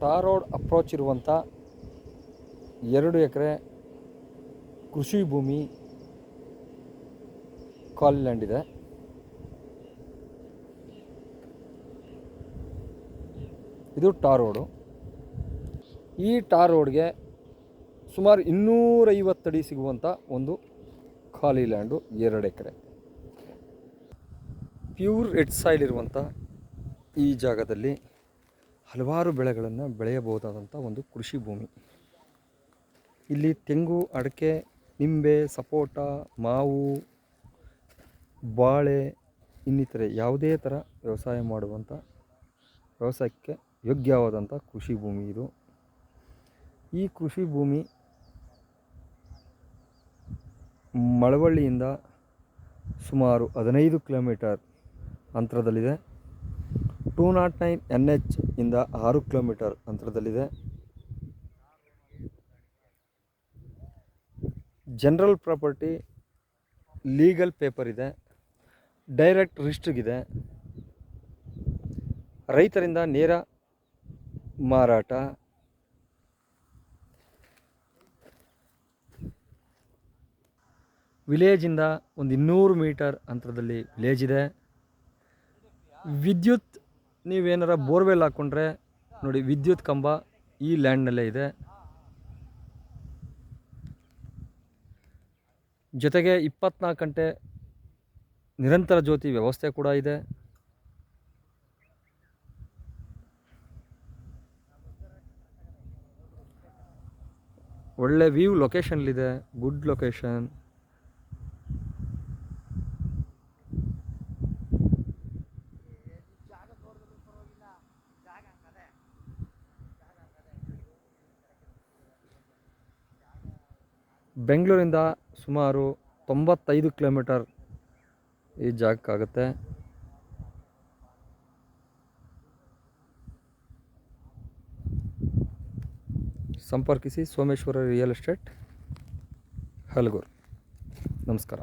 Tar road approach ಇರುವಂಥ ಎರಡು ಎಕರೆ ಕೃಷಿ ಭೂಮಿ ಖಾಲಿ ಲ್ಯಾಂಡ್ ಇದೆ. ಇದು ಟಾರ್ ರೋಡು. ಈ ಟಾರ್ ರೋಡ್ಗೆ ಸುಮಾರು ಇನ್ನೂರೈವತ್ತಡಿ ಸಿಗುವಂಥ ಒಂದು ಖಾಲಿ ಲ್ಯಾಂಡು ಎರಡು ಎಕರೆ. ಪ್ಯೂರ್ ರೆಡ್ ಸಾಯಿಲ್ ಇರುವಂಥ ಈ ಜಾಗದಲ್ಲಿ ಹಲವಾರು ಬೆಳೆಗಳನ್ನು ಬೆಳೆಯಬಹುದಾದಂಥ ಒಂದು ಕೃಷಿ ಭೂಮಿ. ಇಲ್ಲಿ ತೆಂಗು, ಅಡಿಕೆ, ನಿಂಬೆ, ಸಪೋಟ, ಮಾವು, ಬಾಳೆ ಇನ್ನಿತರೆ ಯಾವುದೇ ಥರ ವ್ಯವಸಾಯ ಮಾಡುವಂಥ ವ್ಯವಸಾಯಕ್ಕೆ ಯೋಗ್ಯವಾದಂಥ ಕೃಷಿ ಭೂಮಿ ಇದು. ಈ ಕೃಷಿ ಭೂಮಿ ಮಳವಳ್ಳಿಯಿಂದ ಸುಮಾರು ಹದಿನೈದು kilometre ಅಂತರದಲ್ಲಿದೆ. Two naught nine N H ಇಂದ ಆರು ಕಿಲೋಮೀಟರ್ ಅಂತರದಲ್ಲಿದೆ. ಜನರಲ್ ಪ್ರಾಪರ್ಟಿ ಲೀಗಲ್ ಪೇಪರ್ ಇದೆ. ಡೈರೆಕ್ಟ್ ರಿಜಿಸ್ಟ್ರಿಗಿದೆ ರೈತರಿಂದ ನೇರ ಮಾರಾಟ. ವಿಲೇಜಿಂದ ಒಂದು ಇನ್ನೂರು ಮೀಟರ್ ಅಂತರದಲ್ಲಿ ವಿಲೇಜ್ ಇದೆ. ವಿದ್ಯುತ್ ನೀವೇನಾರ ಬೋರ್ವೆಲ್ ಹಾಕ್ಕೊಂಡ್ರೆ ನೋಡಿ ವಿದ್ಯುತ್ ಕಂಬ ಈ ಲ್ಯಾಂಡ್ನಲ್ಲೇ ಇದೆ. ಜೊತೆಗೆ ಇಪ್ಪತ್ನಾಲ್ಕು ಗಂಟೆ ನಿರಂತರ ಜ್ಯೋತಿ ವ್ಯವಸ್ಥೆ ಕೂಡ ಇದೆ. ಒಳ್ಳೆ ವ್ಯೂ ಲೊಕೇಶನ್ಲಿದೆ, ಗುಡ್ ಲೊಕೇಶನ್. ಬೆಂಗಳೂರಿಂದ ಸುಮಾರು ತೊಂಬತ್ತೈದು ಕಿಲೋಮೀಟರ್ ಈ ಜಾಗಕ್ಕಾಗುತ್ತೆ ಸಂಪರ್ಕಿಸಿ ಸೋಮೇಶ್ವರ ರಿಯಲ್ ಎಸ್ಟೇಟ್ ಹಲಗೂರು. ನಮಸ್ಕಾರ.